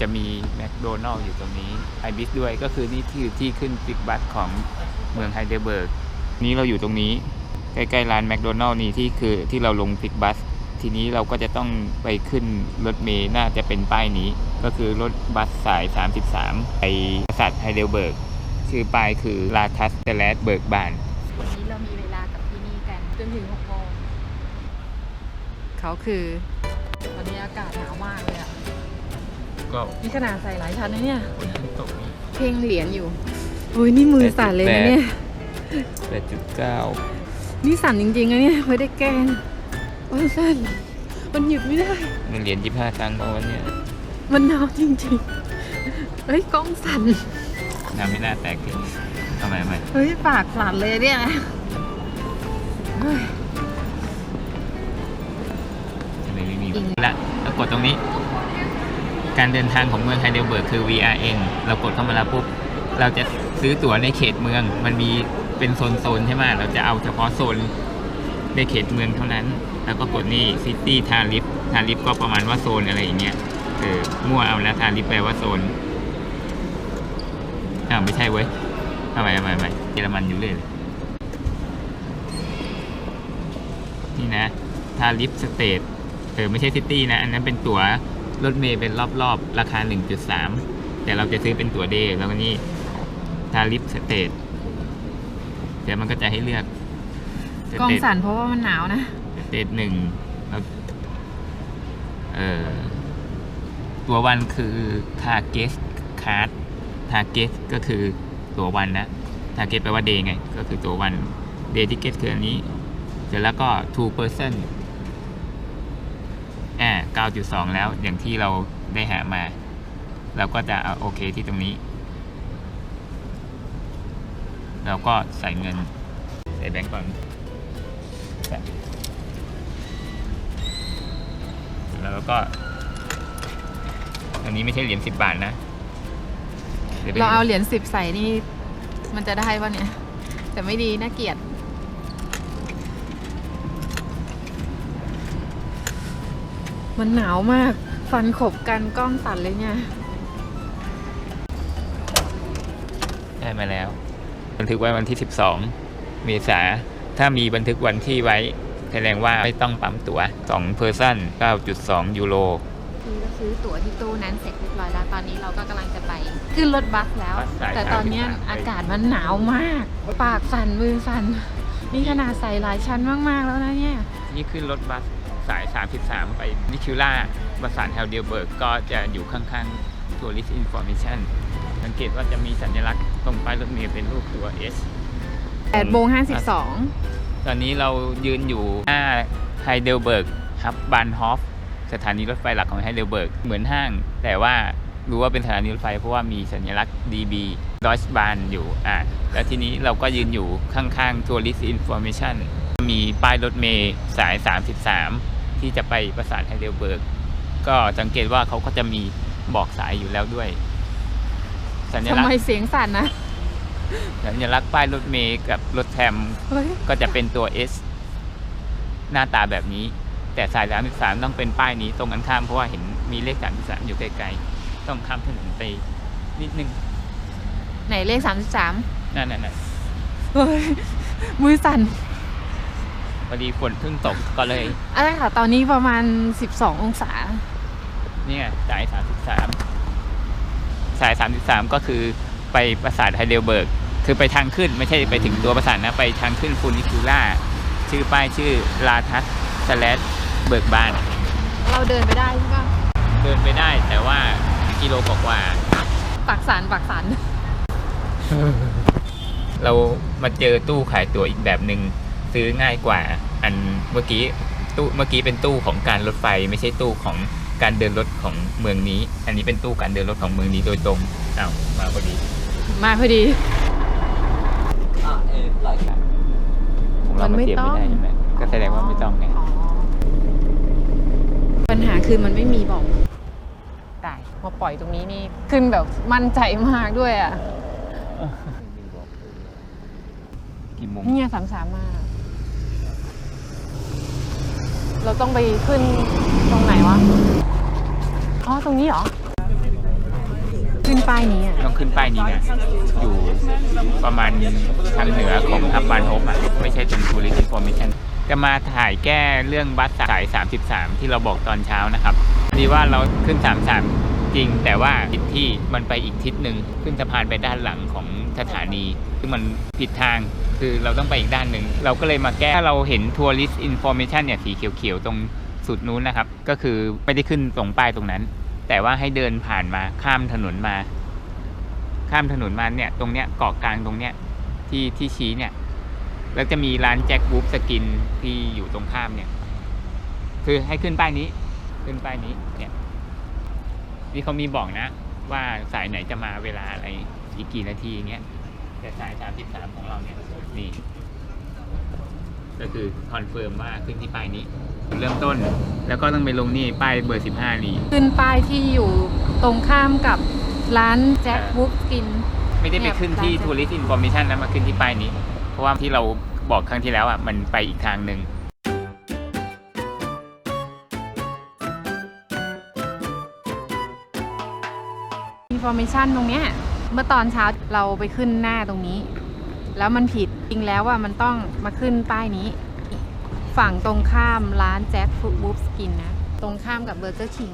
จะมีแมคโดนัลล์อยู่ตรงนี้ไอบิสด้วยก็คือนี่ที่ที่ขึ้นปิกบัสของเมืองไฮเดลเบิร์ก นี้เราอยู่ตรงนี้ ใกล้ๆร้านแมคโดนัลล์นี่ที่คือที่เราลงปิกบัส ทีนี้เราก็จะต้องไปขึ้นรถเมล์น่าจะเป็นป้ายนี้ ก็คือรถบัสสาย 33 ไปปราสาทไฮเดลเบิร์ก ชื่อป้ายคือลาทัสเตเลสเบิร์กบาน วันนี้เรามีเวลากับที่นี่กันจนถึง6โมงเขาคือ ตอนนี้อากาศหนาวมากเลยอะ ก็นี่ขนาดใส่หลายชั้นนะเนี่ยฝนเพิ่งตกนี่ เพ่งเหรียญอยู่โอ้ยนี่มือสั่นเลยนะเนี่ย แปดจุดเก้านี่สั่นจริงๆนะเนี่ยไม่ได้แกล้งโอ้ยสั่นมันหยุดไม่ได้เงินเหรียญยี่ห้าตังค์เอาวันเนี้ยมันหนาวจริงๆเฮ้ยกล้องสั่นน้ำไม่น่าแตกเลยทำไมไม่เฮ้ยปากสั่นเลยเนี่ยเฮ้ยทำไมไม่มีจริงละแล้วกดตรงนี้ การเดินทางของเมืองไฮเดลเบิร์กคือ VRN เรากดเข้ามาแล้วปุ๊บเราจะซื้อตั๋วในเขตเมือง มันมีเป็นโซนๆใช่ไหมเราจะเอาเฉพาะโซนในเขตเมืองเท่านั้น แล้วก็กดนี่ซิตี้ทาริฟทาริฟก็ประมาณว่าโซนอะไรอย่างเงี้ยเออมั่วเอาแล้วทาริฟแปลว่าโซนอ้าวไม่ใช่เว้ยทำไมทำไมทำไมเยอรมันอยู่เลยนี่นะทาริฟสเตทเออไม่ใช่ซิตี้นะ อันนั้นเป็นตั๋ว รถเมย์เป็นรอบๆ ราคา 1.3 แต่เราจะซื้อเป็นตั๋วเดย์แล้วก็นี่ทาริฟสเตทเดี๋ยวมันก็จะให้เลือกกล้องสั่นเพราะว่ามันหนาวนะสเตทหนึ่งแล้วเออตัววันคือ target card target ก็คือตัววันนะ target แปลว่า day ไง ก็คือตัววัน day ticket คืออันนี้ เสร็จแล้วก็ two person อ่า 9.2 แล้วอย่างที่เราได้หามา เราก็จะเอาโอเคที่ตรงนี้ เราก็ใส่เงิน ใส่แบงก์ก่อนแล้วก็ อันนี้ไม่ใช่เหรียญ10 บาทนะเราเอาเหรียญสิบใส่นี่ มันจะได้ปะเนี่ย แต่ไม่ดีน่าเกลียด มันหนาวมาก ฟันขบกันกล้องสั่นเลยเนี่ย ได้มาแล้ว บันทึกไว้วันที่ 12 เมษา ถ้ามีบันทึกวันที่ไว้ แสดงว่าไม่ต้องปั๊มตั๋ว2 person 9.2 ยูโรคือเราซื้อตั๋วที่ตู้นั้นเสร็จเรียบร้อยแล้ว ตอนนี้เราก็กำลังจะไปขึ้นรถบัสแล้ว บัสสายแต่ตอนเนี้ย33อากาศมันหนาวมาก ปากสั่นมือสั่นนี่ขนาดใส่หลายชั้นมากๆแล้วนะเนี่ย นี่ขึ้นรถบัส สาย 33 ไปนิคิวล่าบาสานเฮลเดียเบิร์กก็จะอยู่ข้างๆ Tourist Information สังเกตว่าจะมีสัญลักษณ์ตรงป้ายรถเมล์เป็นรูปตัว S 8โมง52 ตอนนี้เรายืนอยู่หน้าไฮเดลเบิร์กฮับบานฮอฟสถานีรถไฟหลักของไฮเดลเบิร์กเหมือนห้าง แต่ว่ารู้ว่าเป็นสถานีรถไฟเพราะว่ามีสัญลักษณ์ DB d e u t s c h b a n อยู่อะแล้วทีนี้เราก็ยืนอยู่ข้างๆ Tourist Information มีป้ายรถเมล์สาย 33 ที่จะไปปราสาทไฮเดลเบิร์ก ก็สังเกตว่าเขาก็จะมีบอกสายอยู่แล้วด้วย สัญทำลักษไมณ์เสียงสั่นนะ สัญลักษณ์ป้ายรถเมล์กับรถแทรมเฮ้ย ก็จะเป็นตัว S หน้าตาแบบนี้ แต่สาย33ต้องเป็นป้ายนี้ตรงกันข้ามเพราะว่าเห็นมีเลข33อยู่ไกลๆต้องข้ามถนนไปนิดนึงไหนเลข33นั่นน่ะเฮ้ย มือสั่น พอดีฝนเพิ่งตกก็เลยอะไรค่ะ ตอนนี้ประมาณ 12 องศา เนี่ยสาย 33 สาย 33 ก็คือไปปราสาทไฮเดลเบิร์ก คือไปทางขึ้นไม่ใช่ไปถึงตัวปราสาทนะ ไปทางขึ้นฟูนิคูล่า ชื่อป้ายชื่อลาทัสสแลสเบิร์กบาน เราเดินไปได้ใช่ปะเดินไปได้แต่ว่ากิโลกว่าๆปากสันปากสัน เรามาเจอตู้ขายตั๋วอีกแบบหนึ่ง ซื้อง่ายกว่าอันเมื่อกี้ตู้เมื่อกี้เป็นตู้ของการรถไฟไม่ใช่ตู้ของการเดินรถของเมืองนี้ อันนี้เป็นตู้การเดินรถของเมืองนี้โดยตรงอ้าวมาพอดีมาพอดีของเรามาเทียบไม่ได้ใช่ไหมก็แสดงว่าไม่ต้องไงปัญหาคือมันไม่มีบอกตายมาปล่อยตรงนี้นี่ขึ้นแบบมั่นใจมากด้วยอะกี่โมงเนี่ยสามสามมา เราต้องไปขึ้นตรงไหนวะ อ๋อ ตรงนี้เหรอ ขึ้นป้ายนี้อะ ต้องขึ้นป้ายนี้นะอยู่ประมาณทางเหนือของฮับบานโฮปอะ ไม่ใช่ตรง Tourist Information จะมาถ่ายแก้เรื่องบัสสาย 33 ที่เราบอกตอนเช้านะครับดีว่าเราขึ้น 33 จริงแต่ว่าผิดที่มันไปอีกทิศหนึ่งขึ้นสะพานไปด้านหลังของ สถานีซึ่งมันผิดทางคือเราต้องไปอีกด้านหนึ่ง เราก็เลยมาแก้ถ้าเราเห็น Tourist Information เนี่ยสีเขียวๆ ตรงสุดนู้นนะครับ ก็คือไม่ได้ขึ้นตรงป้ายตรงนั้น แต่ว่าให้เดินผ่านมาข้ามถนนมา ข้ามถนนมาเนี่ย ตรงเนี้ยเกาะกลางตรงเนี้ยที่ที่ชี้เนี่ย แล้วจะมีร้านแจ็คบูฟสกินที่อยู่ตรงข้ามเนี่ย คือให้ขึ้นป้ายนี้ ขึ้นป้ายนี้เนี่ยที่เขามีบอกนะ ว่าสายไหนจะมาเวลาอะไร อีกกี่นาทีอย่างเงี้ยแต่สายสามสิบสามของเราเนี่ยนี่ ก็คือคอนเฟิร์มว่าขึ้นที่ป้ายนี้ เริ่มต้นแล้วก็ต้องไปลงนี่ป้ายเบอร์สิบห้านี่ขึ้นป้ายที่อยู่ตรงข้ามกับร้านแจ็คบุ๊กกิน ไม่ได้ไปขึ้นที่เนี่ย Tourist Information นะมาขึ้นที่ป้ายนี้ เพราะว่าที่เราบอกครั้งที่แล้วอะมันไปอีกทางหนึ่งอินโฟ a t ชันตรงเนี้ย เมื่อตอนเช้าเราไปขึ้นหน้าตรงนี้ แล้วมันผิดจริงแล้วว่ามันต้องมาขึ้นป้ายนี้ ฝั่งตรงข้ามร้านแจ็คฟูดบูฟสกินนะ ตรงข้ามกับเบอร์เกอร์คิง